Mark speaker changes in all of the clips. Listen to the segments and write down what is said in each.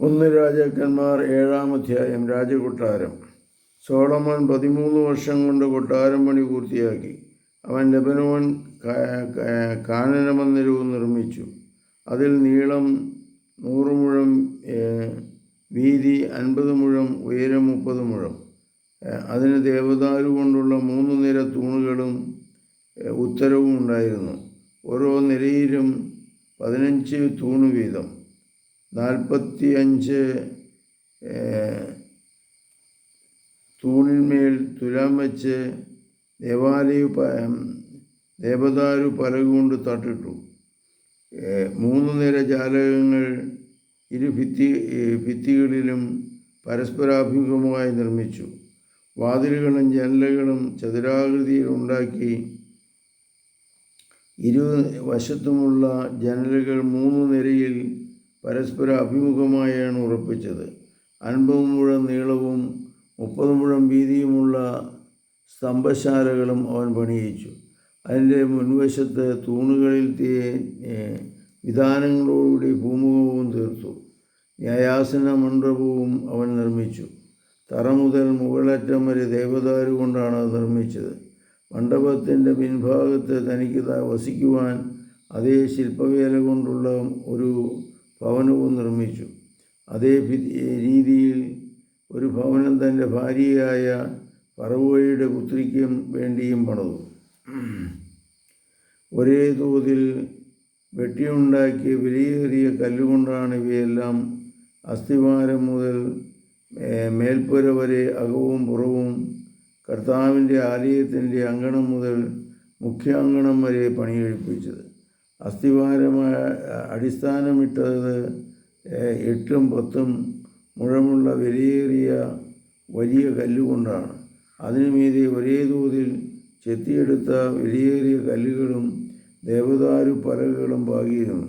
Speaker 1: ഒന്ന് രാജാക്കന്മാർ ഏഴാം അധ്യായം രാജകൊട്ടാരം. സോളമൻ പതിമൂന്ന് വർഷം കൊണ്ട് കൊട്ടാരം പണി പൂർത്തിയാക്കി. അവൻ ലബനോൻ കാനന മന്ദിരവും നിർമ്മിച്ചു. അതിൽ നീളം നൂറ് മുഴം വീതി അൻപത് മുഴം ഉയരം മുപ്പത് മുഴം. അതിന് ദേവദാരു കൊണ്ടുള്ള മൂന്ന് നിര തൂണുകളും ഉത്തരവും ഉണ്ടായിരുന്നു. ഓരോ നിരയിലും പതിനഞ്ച് തൂണ് വീതം. നാൽപ്പത്തി അഞ്ച് തൂണിന്മേൽ തുലാം വെച്ച് ദേവാലയ ദേവദാരു പലകൊണ്ട് തട്ടിട്ടു. മൂന്ന് നിര ജാലകങ്ങൾ ഇരു ഭിത്തി ഭിത്തികളിലും പരസ്പരാഭിമുഖമായി നിർമ്മിച്ചു. വാതിലുകളും ജനലുകളും ചതുരാകൃതിയിൽ ഉണ്ടാക്കി ഇരു വശത്തുമുള്ള ജനലുകൾ മൂന്ന് നിരയിൽ പരസ്പര അഭിമുഖമായാണ് ഉറപ്പിച്ചത്. അൻപത് മുഴം നീളവും മുപ്പത് മുഴം വീതിയുമുള്ള സ്തംഭശാലകളും അവൻ പണിയിച്ചു. അതിന്റെ മുൻവശത്ത് തൂണുകളിൽ വിധാനങ്ങളോടുകൂടി ഭൂമുഖവും തീർത്തു. ന്യായാസന മണ്ഡപവും അവൻ നിർമ്മിച്ചു. തറ മുതൽ മുകളറ്റം വരെ ദേവദാരു കൊണ്ടാണ് അത് നിർമ്മിച്ചത്. മണ്ഡപത്തിന്റെ പിൻഭാഗത്ത് തനിക്ക് വസിക്കുവാൻ അതേ ശില്പവേല കൊണ്ടുള്ള ഒരു ഭവനവും നിർമ്മിച്ചു. അതേ രീതിയിൽ ഒരു ഭവനം തന്റെ ഭാര്യയായ പറവോയുടെ പുത്രിക്കും വേണ്ടിയും പണിതു. ഒരേ തോതിൽ വെട്ടിയുണ്ടാക്കിയ വിലയേറിയ കല്ലുകൊണ്ടാണ് ഇവയെല്ലാം അസ്ഥിവാരം മുതൽ മേൽപ്പുര വരെ അകവും പുറവും കർത്താവിന്റെ ആലയത്തിന്റെ അങ്കണം മുതൽ മുഖ്യാങ്കണം വരെ പണികഴിപ്പിച്ചത് അസ്ഥിവാരമായ അടിസ്ഥാനമിട്ടത് എട്ടും പത്തും മുഴമുള്ള വിലയേറിയ വലിയ കല്ലുകൊണ്ടാണ്. അതിനു മീതെ ഒരേ തോതിൽ ചെത്തിയെടുത്ത വിലയേറിയ കല്ലുകളും ദേവദാരു പലകകളും പാകിയിരുന്നു.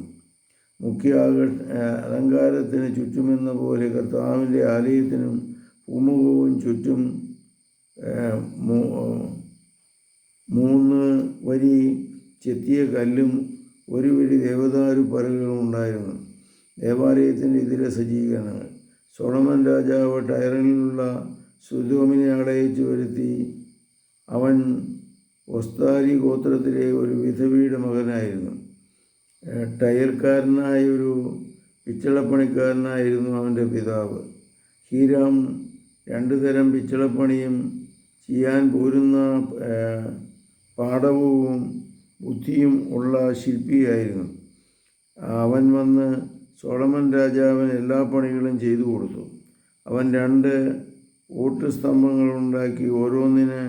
Speaker 1: മുഖ്യ അലങ്കാരത്തിന് ചുറ്റുമെന്ന പോലെ കർത്താവിന്റെ ആലയത്തിനും ഭൂമുഖവും ചുറ്റും മൂന്ന് വരി ചെത്തിയ കല്ലും ഒരു വരി ദേവദാരു പരലുകളും ഉണ്ടായിരുന്നു. ദേവാലയത്തിന്റെ ഇതിലെ സജ്ജീകരണങ്ങൾ സോളമൻ രാജാവ് ടയറിലുള്ള സുദോമിനെ അടയിച്ചു വരുത്തി. അവൻ ഒസ്താരി ഗോത്രത്തിലെ ഒരു വിധവിയുടെ മകനായിരുന്നു. ടയർക്കാരനായ ഒരു പിച്ചളപ്പണിക്കാരനായിരുന്നു അവന്റെ പിതാവ്. ഹീരാം രണ്ടു തരം പിച്ചളപ്പണിയും ചെയ്യാൻ പോരുന്ന ഏഹ്, പാടവവും ബുദ്ധിയും ഉള്ള ശില്പിയായിരുന്നു. അവൻ വന്ന് സോളമൻ രാജാവിന് എല്ലാ പണികളും ചെയ്തു കൊടുത്തു. അവൻ രണ്ട് ഓട്ട് സ്തംഭങ്ങൾ ഉണ്ടാക്കി ഓരോന്നിന്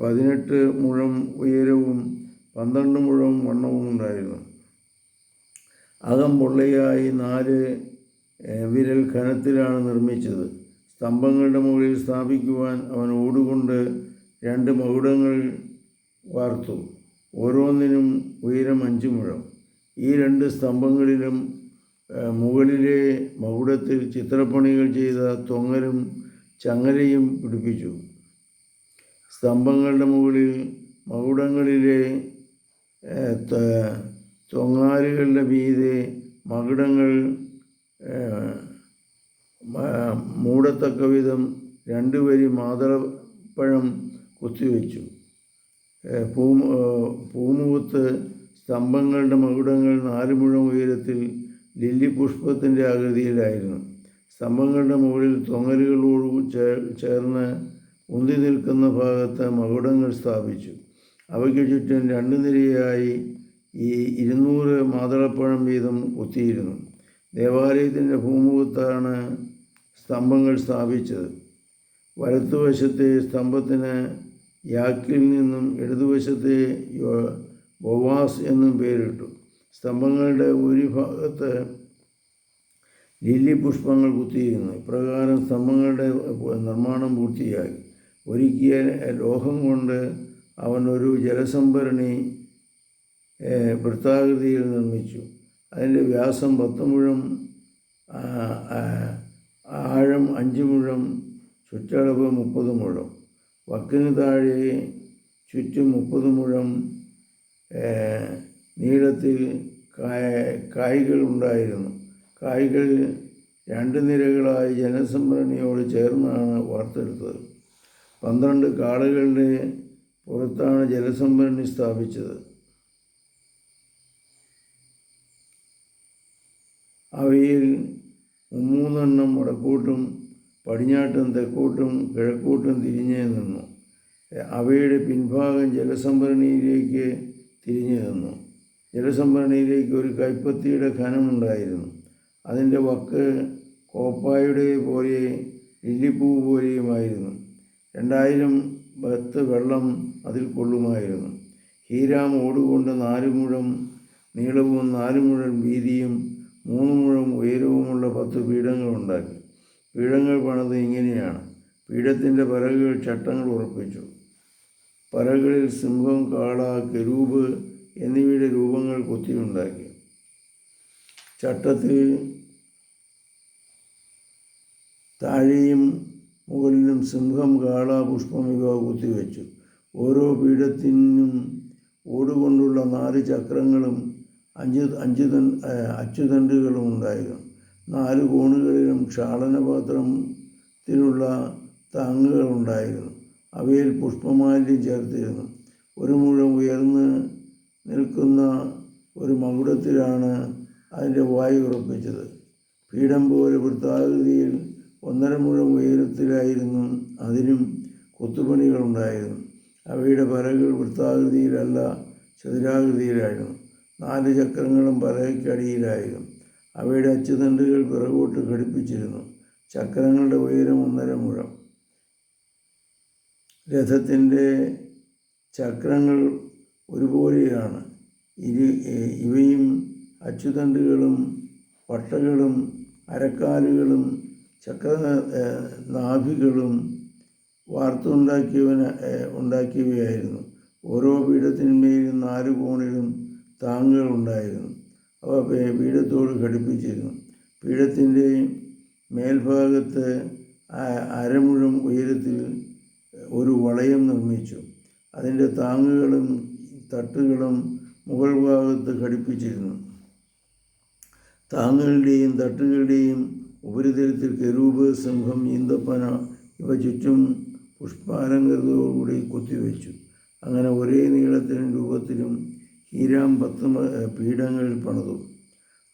Speaker 1: പതിനെട്ട് മുഴം ഉയരവും പന്ത്രണ്ട് മുഴം വണ്ണവും ഉണ്ടായിരുന്നു. അകം പൊള്ളയായി നാല് വിരൽ ഖനത്തിലാണ് നിർമ്മിച്ചത്. സ്തംഭങ്ങളുടെ മുകളിൽ സ്ഥാപിക്കുവാൻ അവൻ ഓടുകൊണ്ട് രണ്ട് മകുടങ്ങൾ വാർത്തു. ഓരോന്നിനും ഉയരം അഞ്ച് മുഴം. ഈ രണ്ട് സ്തംഭങ്ങളിലും മുകളിലെ മകുടത്തിൽ ചിത്രപ്പണികൾ ചെയ്ത തൊങ്ങലും ചങ്ങലയും പിടിപ്പിച്ചു. സ്തംഭങ്ങളുടെ മുകളിൽ മകുടങ്ങളിലെ തൊങ്ങാലുകളുടെ മീതെ മകുടങ്ങൾ മൂടത്തക്ക വിധം രണ്ട് വരി മാതളപ്പഴം കുത്തിവെച്ചു. ഏഹ്, പൂമുഖത്ത് സ്തംഭങ്ങളുടെ മകുടങ്ങൾ നാല് മുഴം ഉയരത്തിൽ ലില്ലി പുഷ്പത്തിന്റെ ആകൃതിയിലായിരുന്നു. സ്തംഭങ്ങളുടെ മുകളിൽ തൊങ്ങലുകളോട് ചേർന്ന് ഉന്തി നിൽക്കുന്ന ഭാഗത്ത് മകുടങ്ങൾ സ്ഥാപിച്ചു. അവയ്ക്ക് ചുറ്റും രണ്ട് നിരയായി ഈ ഇരുന്നൂറ് മാതളപ്പഴം വീതം കുത്തിയിരുന്നു. ദേവാലയത്തിന്റെ ഭൂമുഖത്താണ് സ്തംഭങ്ങൾ സ്ഥാപിച്ചത്. വലത്തുവശത്തെ സ്തംഭത്തിന് യാക്കിൽ നിന്നും ഇടതുവശത്തെ ബൊവാസ് എന്നും പേരിട്ടു. സ്തംഭങ്ങളുടെ ഒരു ഭാഗത്ത് ലില്ലി പുഷ്പങ്ങൾ കുത്തിയിരുന്നു. ഇപ്രകാരം സ്തംഭങ്ങളുടെ നിർമ്മാണം പൂർത്തിയായി. ഒരുക്കിയ ലോഹം കൊണ്ട് അവൻ ഒരു ജലസംഭരണി വൃത്താകൃതിയിൽ നിർമ്മിച്ചു. അതിന്റെ വ്യാസം പത്ത് മുഴം ആഴം അഞ്ച് മുഴം ചുറ്റളവ് മുപ്പത് മുഴം. വക്കിന് താഴെ ചുറ്റും മുപ്പത് മുഴം നീളത്തിൽ കായകൾ ഉണ്ടായിരുന്നു. കായ്കൾ രണ്ട് നിരകളായി ജനസംഭരണിയോട് ചേർന്നാണ് വാർത്തെടുത്തത്. പന്ത്രണ്ട് കാളുകളുടെ പുറത്താണ് ജലസംഭരണി സ്ഥാപിച്ചത്. അവയിൽ മൂന്നെണ്ണം വടക്കോട്ടും പടിഞ്ഞാട്ടും തെക്കോട്ടും കിഴക്കോട്ടും തിരിഞ്ഞേ നിന്നു. അവയുടെ പിൻഭാഗം ജലസംഭരണിയിലേക്ക് തിരിഞ്ഞു നിന്നു. ജലസംഭരണിയിലേക്ക് ഒരു കൈപ്പത്തിയുടെ ഖനമുണ്ടായിരുന്നു അതിന്റെ വക്ക് കോപ്പായുടെ പോലെ ലില്ലിപ്പൂ പോലെയുമായിരുന്നു. രണ്ടായിരം ബത്ത് വെള്ളം അതിൽ കൊള്ളുമായിരുന്നു. ഹീരാം ഓടുകൊണ്ട് നാല് മുഴം നീളവും നാല് മുഴം വീതിയും മൂന്ന് മുഴം ഉയരവുമുള്ള പത്ത് പീഠങ്ങളുണ്ടാക്കി. പീഠങ്ങൾ പണിത് ഇങ്ങനെയാണ്. പീഠത്തിന്റെ പലകകൾ ചട്ടങ്ങൾ ഉറപ്പിച്ചു. പലകളിൽ സിംഹം കാള കെരൂപ് എന്നിവയുടെ രൂപങ്ങൾ കൊത്തിയുണ്ടാക്കി. ചട്ടത്തിൽ താഴെയും മുകളിലും സിംഹം കാള പുഷ്പം ഇവ കുത്തിവെച്ചു. ഓരോ പീഠത്തിനും ഓടുകൊണ്ടുള്ള നാല് ചക്രങ്ങളും അഞ്ച് അഞ്ച് അച്ചുതണ്ടുകളും ഉണ്ടായിരുന്നു. നാല് കോണുകളിലും ക്ഷാളനപാത്രത്തിലുള്ള താങ്ങുകൾ ഉണ്ടായിരുന്നു അവയിൽ പുഷ്പമാല്യം ചേർത്തിരുന്നു. ഒരു മുഴം ഉയർന്ന് നിൽക്കുന്ന ഒരു മകുടത്തിലാണ് അതിന്റെ വായു ഉറപ്പിച്ചത്. പീഠം പോലെ വൃത്താകൃതിയിൽ ഒന്നര മുഴം ഉയരത്തിലായിരുന്നു അതിനും കൊത്തുപണികളുണ്ടായിരുന്നു. അവയുടെ പലകൾ വൃത്താകൃതിയിലല്ല ചതുരാകൃതിയിലായിരുന്നു. നാല് ചക്രങ്ങളും പലകയ്ക്കടിയിലായിരുന്നു. അവയുടെ അച്ചുതണ്ടുകൾ പിറകോട്ട് ഘടിപ്പിച്ചിരുന്നു. ചക്രങ്ങളുടെ ഉയരം ഒന്നര മുഴം. രഥത്തിന്റെ ചക്രങ്ങൾ ഒരുപോലെയാണ്. ഇരു ഇവയും അച്ചുതണ്ടുകളും പട്ടകളും അരക്കാലുകളും ചക്ര നാഭികളും വാർത്തുണ്ടാക്കിയവന ഉണ്ടാക്കിയവയായിരുന്നു. ഓരോ പീഠത്തിന്മേലും നാല് കോണിലും താങ്ങുകൾ ഉണ്ടായിരുന്നു. അവ പീഠത്തോട് ഘടിപ്പിച്ചിരുന്നു. പീഠത്തിന്റെ മേൽഭാഗത്ത് അരമുഴം ഉയരത്തിൽ ഒരു വളയം നിർമ്മിച്ചു. അതിന്റെ താങ്ങുകളും തട്ടുകളും മുകൾ ഭാഗത്ത് ഘടിപ്പിച്ചിരുന്നു. താങ്ങുകളുടെയും തട്ടുകളുടെയും ഉപരിതലത്തിൽ കെരൂപ് സിംഹം ഈന്തപ്പന ഇവ ചുറ്റും പുഷ്പാലങ്കൃതയോടുകൂടി കുത്തിവെച്ചു. അങ്ങനെ ഒരേ നീളത്തിലും രൂപത്തിലും ഹീരാം പത്ത് പീഠങ്ങൾ പണിതു.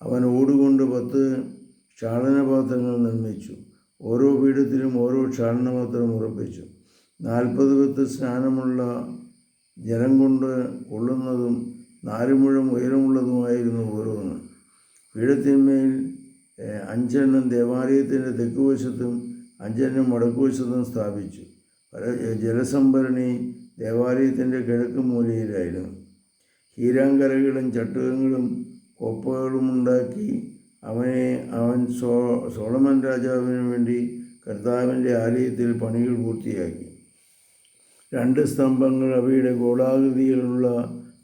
Speaker 1: അവൻ ഓടുകൊണ്ട് പത്ത് ക്ഷാളനപാത്രങ്ങൾ നിർമ്മിച്ചു. ഓരോ പീഠത്തിലും ഓരോ ക്ഷാളനപാത്രം ഉറപ്പിച്ചു. നാൽപ്പത് പത്ത് സ്നാനമുള്ള ജലം കൊണ്ട് കൊള്ളുന്നതും നാല് മുഴം ഉയരമുള്ളതുമായിരുന്നു ഓരോന്ന്. പീഠത്തിന്മേൽ അഞ്ചെണ്ണം ദേവാലയത്തിന്റെ തെക്കുവശത്തും അഞ്ചെണ്ണം വടക്കുവശത്തും സ്ഥാപിച്ചു. ജലസംഭരണി ദേവാലയത്തിന്റെ കിഴക്ക് മൂലയിലായിരുന്നു. ഹീരാങ്കരകളും ചട്ടുകങ്ങളും കൊപ്പകളും ഉണ്ടാക്കി അവനെ അവൻ സോ സോളമൻ രാജാവിന് വേണ്ടി കർത്താവിന്റെ ആലയത്തിൽ പണികൾ പൂർത്തിയാക്കി. രണ്ട് സ്തംഭങ്ങൾ അവയുടെ ഗോളാകൃതിയിലുള്ള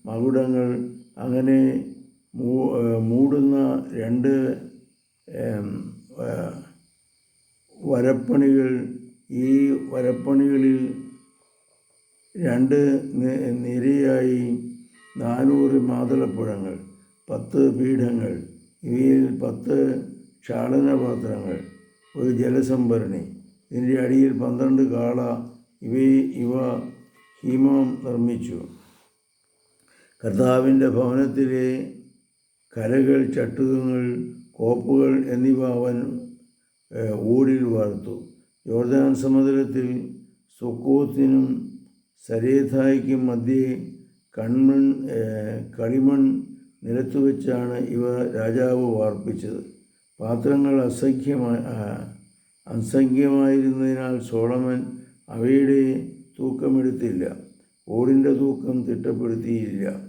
Speaker 1: മകുടങ്ങൾ അങ്ങനെ മൂടുന്ന രണ്ട് വരപ്പണികൾ. ഈ വരപ്പണികളിൽ രണ്ട് നിരയായി നാനൂറ് മാതളപ്പഴങ്ങൾ പത്ത് പീഠങ്ങൾ ഇവയിൽ പത്ത് ക്ഷാളനപാത്രങ്ങൾ ഒരു ജലസംഭരണി ഇതിന്റെ അടിയിൽ പന്ത്രണ്ട് കാള ഇവ ഇവ ഹിമം നിർമ്മിച്ചു. കർത്താവിന്റെ ഭവനത്തിലെ കലകൾ ചട്ടുകങ്ങൾ കോപ്പുകൾ എന്നിവ അവൻ ഓടിൽ വാർത്തു. യോർദാൻ സമുദ്രത്തിൽ സുക്കോത്തിനും സരേഥായ്ക്കും മധ്യേ കൺമൺ കളിമൺ നിലത്തു വെച്ചാണ് ഇവ രാജാവ് വാർപ്പിച്ചത്. പാത്രങ്ങൾ അസംഖ്യമായി അസംഖ്യമായിരുന്നതിനാൽ സോളമൻ അവയുടെ തൂക്കമെടുത്തില്ല. ഓടിന്റെ തൂക്കം തിട്ടപ്പെടുത്തിയില്ല.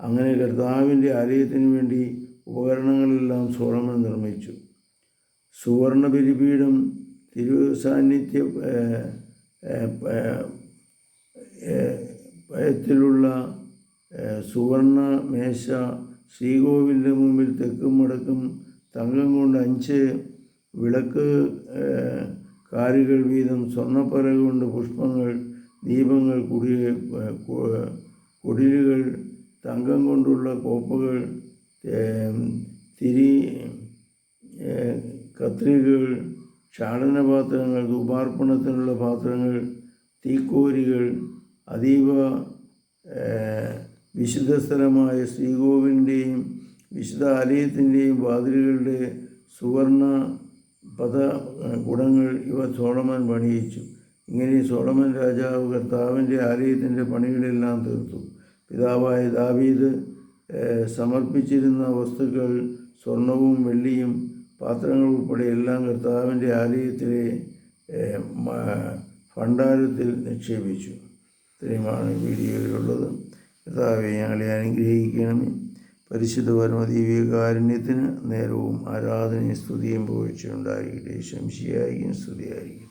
Speaker 1: അങ്ങനെ കർത്താവിന്റെ ആലയത്തിന് വേണ്ടി ഉപകരണങ്ങളെല്ലാം സോളമൻ നിർമ്മിച്ചു. സുവർണ ബലിപീഠം തിരു സാന്നിധ്യ സുവർണ മേശ ശ്രീകോവിലിന്റെ മുമ്പിൽ തെക്കും വടക്കും തങ്കം കൊണ്ട് അഞ്ച് വിളക്ക് കാലുകൾ വീതം സ്വർണപ്പറ കൊണ്ട് പുഷ്പങ്ങൾ ദീപങ്ങൾ കുടി കുടിലുകൾ തങ്കം കൊണ്ടുള്ള കോപ്പുകൾ തിരി കത്രികകൾ ക്ഷാളനപാത്രങ്ങൾ ധൂപാർപ്പണത്തിനുള്ള പാത്രങ്ങൾ തീക്കോരികൾ അതീവ വിശുദ്ധ സ്ഥലമായ ശ്രീകോവിലിന്റെയും വിശുദ്ധ ആലയത്തിന്റെയും വാതിലുകളുടെ സുവർണ പദ ഗുണങ്ങൾ ഇവ സോളമൻ പണിയിച്ചു. ഇങ്ങനെ സോളമൻ രാജാവ് കർത്താവിന്റെ ആലയത്തിന്റെ പണികളെല്ലാം തീർത്തു. പിതാവായ ദാവീദ് സമർപ്പിച്ചിരുന്ന വസ്തുക്കൾ സ്വർണവും വെള്ളിയും പാത്രങ്ങൾ ഉൾപ്പെടെ എല്ലാം കർത്താവിന്റെ ആലയത്തിലെ ഭണ്ഡാരത്തിൽ നിക്ഷേപിച്ചു. ഇത്രയുമാണ് വീഡിയോയിലുള്ളത്. കർത്താവെ ഞങ്ങളെ അനുഗ്രഹിക്കണമേ പരിശുദ്ധ പരമദീവികാരുണ്യത്തിന് നേരവും ആരാധനയും സ്തുതിയും പോയിച്ചുണ്ടായിരിക്കട്ടെ ശംശിയായിരിക്കും സ്തുതിയായിരിക്കും.